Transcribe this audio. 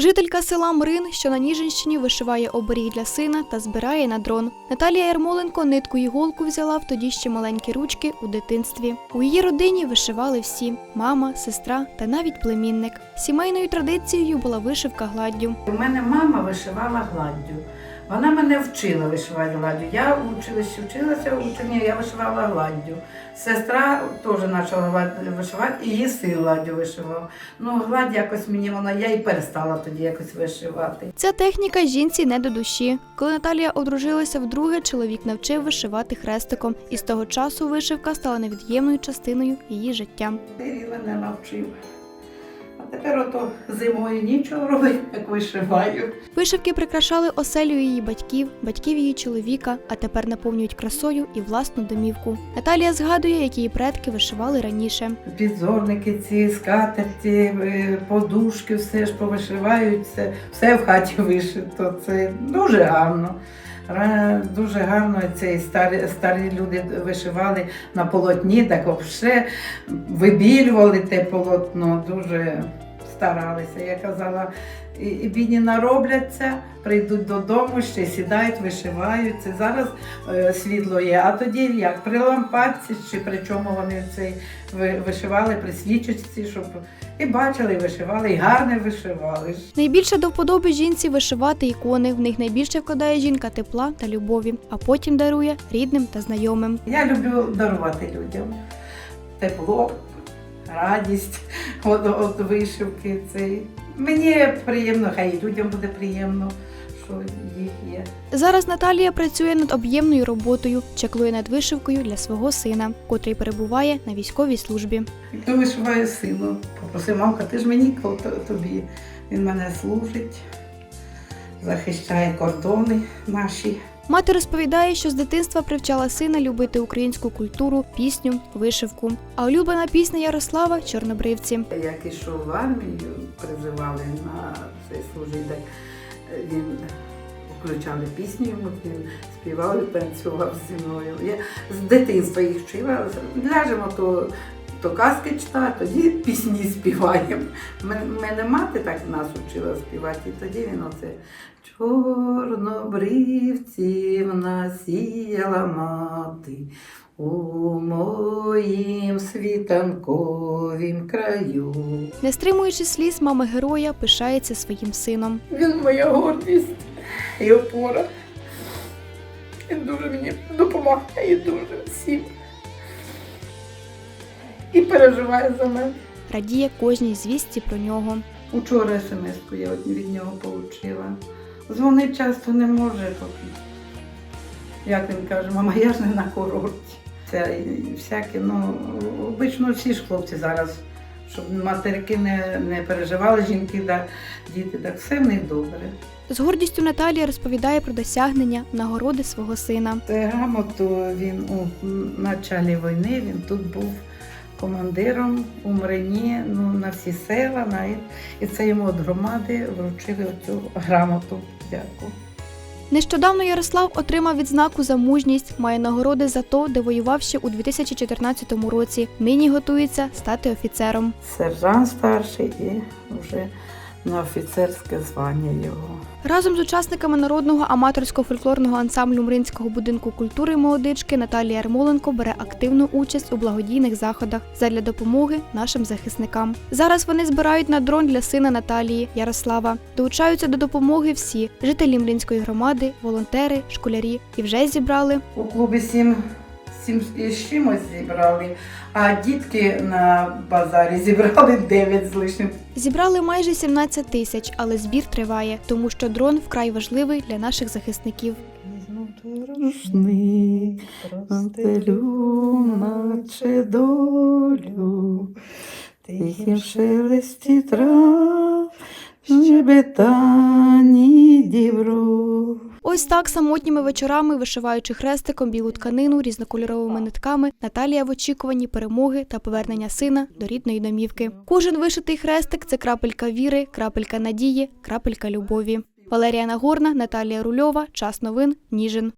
Жителька села Мрин, що на Ніжинщині, вишиває оберіг для сина та збирає на дрон. Наталія Ярмоленко нитку і голку взяла в тоді ще маленькі ручки у дитинстві. У її родині вишивали всі: мама, сестра та навіть племінник. Сімейною традицією була вишивка гладдю. У мене мама вишивала гладдю. Вона мене вчила вишивати гладдю. Я в училищі вчилася, учені я вишивала гладдю. Сестра теж почала вишивати, і її син гладдю вишивав. Ну, гладь якось мені вона, я і перестала тоді якось вишивати. Ця техніка жінці не до душі. Коли Наталія одружилася вдруге, чоловік навчив вишивати хрестиком, і з того часу вишивка стала невід'ємною частиною її життя. Він мене навчив. Тепер ото зимою нічого робити, як вишиваю. Вишивки прикрашали оселю її батьків, батьків її чоловіка, а тепер наповнюють красою і власну домівку. Наталія згадує, як її предки вишивали раніше. Підзорники ці, скатерті, е, подушки, все ж повишивають, все, все в хаті вишито. Це дуже гарно. Дуже гарно ці старі, старі люди вишивали на полотні, так взагалі вибілювали те полотно, дуже старалися. Я казала, і, бідні наробляться, прийдуть додому, ще сідають, вишивають. Це зараз е, світло є. А тоді як при лампадці, чи при чому вони цей вишивали при свічечці, щоб і бачили, і вишивали, і гарне вишивали. Найбільше до вподоби жінці вишивати ікони. В них найбільше вкладає жінка тепла та любові, а потім дарує рідним та знайомим. Я люблю дарувати людям тепло, радість от, от вишивки. Цей. Мені приємно, хай і людям буде приємно, що їх є. Зараз Наталія працює над об'ємною роботою, чеклує над вишивкою для свого сина, котрий перебуває на військовій службі. То вишиваю сину. Попросив, мамка, ти ж мені тобі. Він мене служить, захищає кордони наші. Мати розповідає, що з дитинства привчала сина любити українську культуру, пісню, вишивку. А улюблена пісня Ярослава Чорнобривці. Як ішов в армію, призивали на цей служить, так він включали пісню, він співав і танцював зі мною. Я з дитинства їх вчила. Ляжемо то, то казки читати, тоді пісні співаємо. Мен- Мене мати так нас учила співати, і тоді він оце чорнобривців насіяла мати. У моїм світанковім краю. Не стримуючи сліз, мама героя пишається своїм сином. Він моя гордість і опора. Він дуже мені допомагає дуже всім. І переживає за мене. Радіє кожній звісті про нього. Учора смс-ку я від нього отримала. Дзвонить часто не може. Як він каже, мама, я ж не на курорті. Це всяке, ну, обично всі ж хлопці зараз, щоб материки не, не переживали, жінки, да, діти, так все в них добре. З гордістю Наталія розповідає про досягнення, нагороди свого сина. Грамоту він у началі війни, він тут був командиром у Мрині, ну, на всі села, на, і це йому від громади вручили цю грамоту. Дякую. Нещодавно Ярослав отримав відзнаку за мужність, має нагороди за то, де воював ще у 2014 році. Нині готується стати офіцером. Сержант старший і вже на офіцерське звання його. Разом з учасниками народного аматорського фольклорного ансамблю Мринського будинку культури молодички Наталія Ярмоленко бере активну участь у благодійних заходах задля допомоги нашим захисникам. Зараз вони збирають на дрон для сина Наталії Ярослава. Долучаються до допомоги всі жителі Мринської громади, волонтери, школярі і вже зібрали У клубі сім, сім з чимось зібрали, а дітки на базарі зібрали дев'ять з лишнім. Зібрали майже 17 тисяч, але збір триває, тому що дрон вкрай важливий для наших захисників. Рушник, стелю, наче долю, тихім шелесті трав, щебетані дібров. Ось так самотніми вечорами, вишиваючи хрестиком білу тканину різнокольоровими нитками, Наталія в очікуванні перемоги та повернення сина до рідної домівки. Кожен вишитий хрестик це крапелька віри, крапелька надії, крапелька любові. Валерія Нагорна, Наталія Рульова. Час новин. Ніжин.